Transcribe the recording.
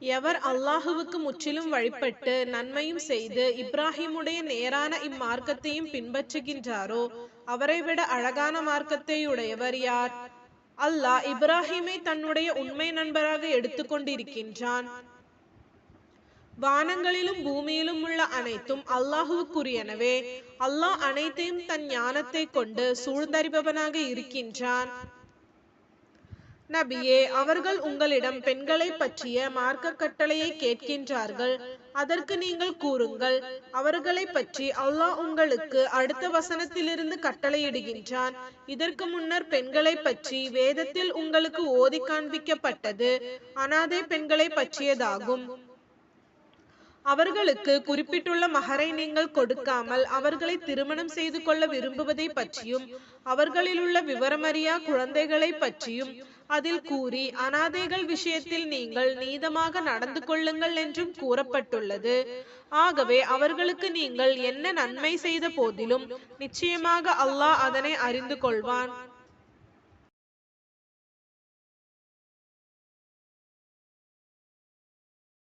எவர் அல்லாஹுவுக்கு முற்றிலும் வழிபட்டு நன்மையும் செய்து இப்ராஹிமுடைய நேரான இம்மார்க்கத்தையும் பின்பற்றுகின்றாரோ அவரை விட அழகான மார்க்கத்தையுடையவர் யார்? அல்லாஹ் இப்ராஹிமை தன்னுடைய உண்மை நண்பராக எடுத்துக்கொண்டிருக்கின்றான். வானங்களிலும் பூமியிலும் உள்ள அனைத்தும் அல்லாஹுவுக்குரியனவே. அல்லாஹ் அனைத்தையும் தன் ஞானத்தை கொண்டு சூழ்ந்தறிபவனாக இருக்கின்றான். நபியே அவர்கள் உங்களிடம் பெண்களை பற்றிய மார்க்க கட்டளையை கேட்கின்றார்கள். அதற்கு நீங்கள் கூறுங்கள் அவர்களை பற்றி அல்லாஹ் உங்களுக்கு அடுத்த வசனத்திலிருந்து கட்டளையிடுகின்றான். இதற்கு முன்னர் பெண்களை பற்றி வேதத்தில் உங்களுக்கு ஓதி காண்பிக்கப்பட்டது. அனாதை பெண்களை பற்றியதாகும். அவர்களுக்கு குறிப்பிட்டுள்ள மகரை நீங்கள் கொடுக்காமல் அவர்களை திருமணம் செய்து கொள்ள விரும்புவதை பற்றியும் அவர்களிலுள்ள விவரமறியா குழந்தைகளை பற்றியும் அதில் கூறி அனாதைகள் விஷயத்தில் நீங்கள் நீதமாக நடந்து கொள்ளுங்கள் என்றும் கூறப்பட்டுள்ளது. ஆகவே அவர்களுக்கு நீங்கள் என்ன நன்மை செய்த போதிலும் நிச்சயமாக அல்லாஹ் அதனை அறிந்து கொள்வான்.